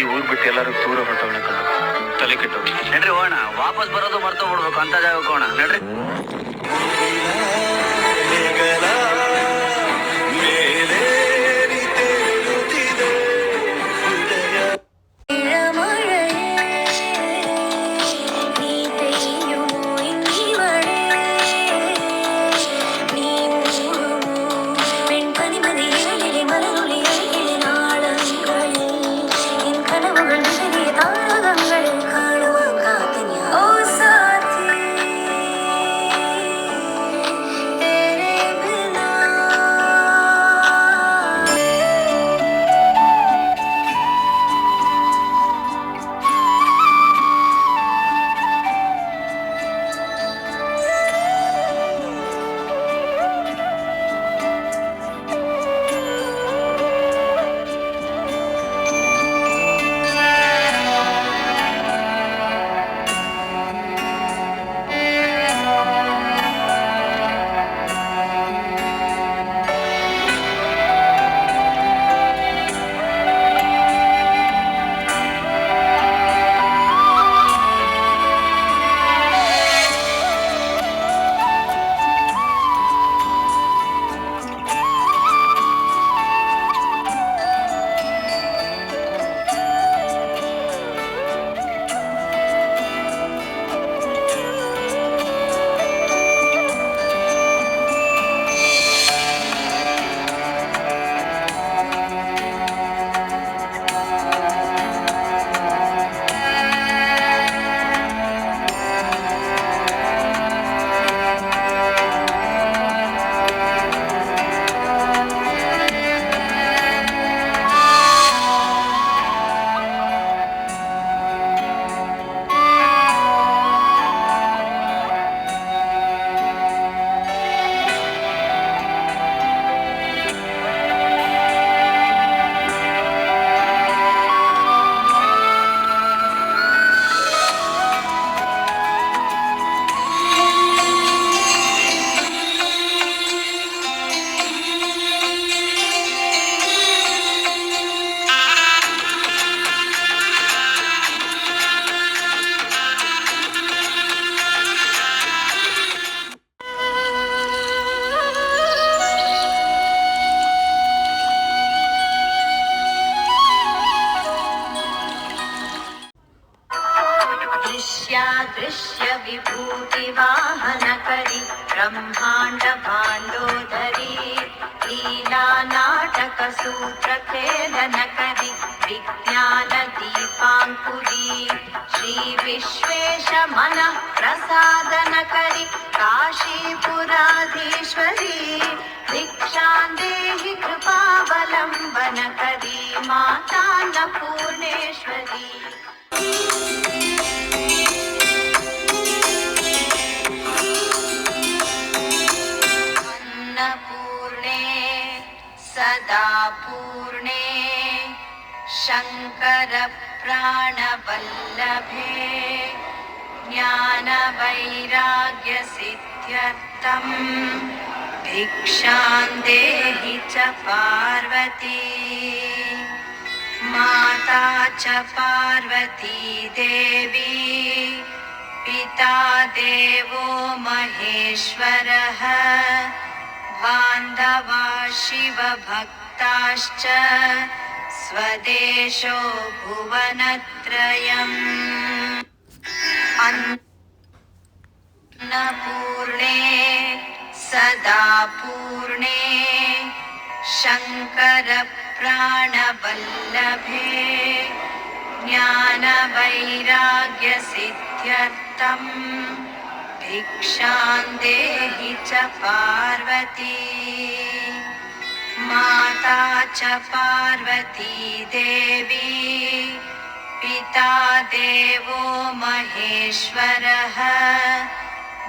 ಈ ಊರ್ ಬಿಟ್ಟು ಎಲ್ಲರೂ ದೂರ ಹೊರಟವಣ ತಲೆ ಕೆಟ್ಟು ನಡ್ರಿ ಹೋಗೋಣ, ವಾಪಸ್ ಬರೋದು ಮರ್ತು ಬಿಡ್ಬೇಕು ಅಂತ ಜಾಗಕ್ಕೆ ಹೋಗೋಣ. ನಡ್ರಿ. दृश्यादृश्य विभूतिवाहनकरि ब्रह्माण्ड भाण्डोदरी लीला नाटक सूत्रखेलनकरि विज्ञान दीपाङ्कुरी श्री विश्वेश मनः प्रसादनकरि काशीपुराधीश्वरी देहि कृपावलम्बनकरी मातान्नपूर्णेश्वरी शङ्करप्राणवल्लभे ज्ञानवैराग्यसिद्ध्यर्थम् भिक्षां देहि च पार्वती। माता च पार्वती देवी पिता देवो महेश्वरः बान्धवा शिवभक्ताश्च स्वदेशो भुवनत्रयम्। अन्नपूर्णे सदा पूर्णे शङ्करप्राणवल्लभे ज्ञानवैराग्यसिद्ध्यर्थम्। भिक्षां देहि च पार्वती माता च पार्वती देवी। पिता देवो महेश्वरः।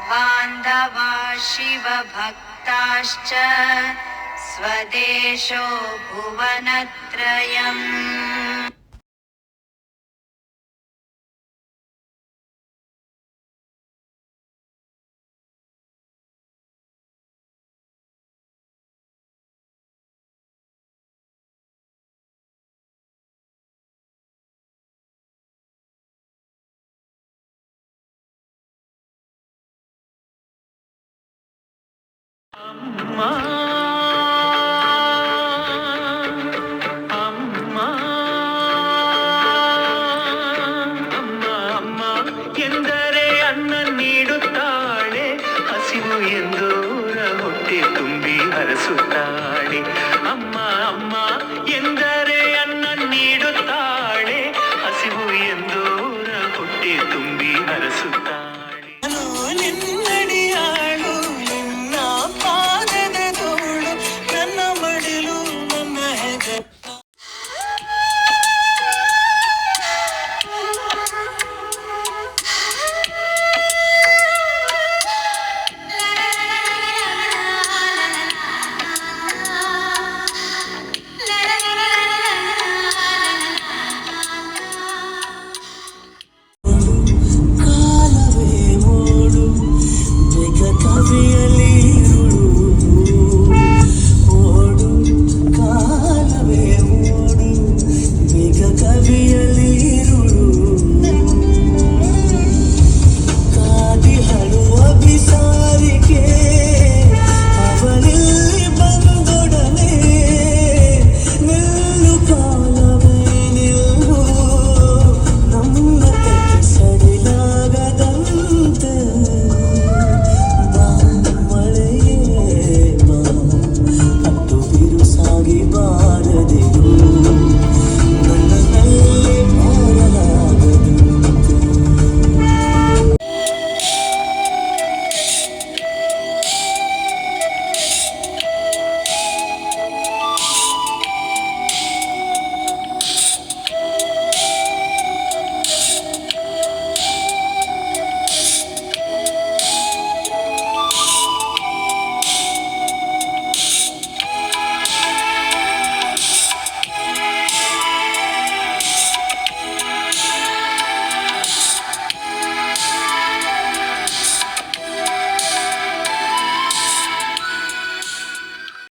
बान्धवा शिवभक्ताश्च। स्वदेशो भुवनत्रयम् ಹಸಿವು ಎಂದೂರ ಹುಟ್ಟಿ ತುಂಬಿ ಹರಸುತ್ತಾಳೆ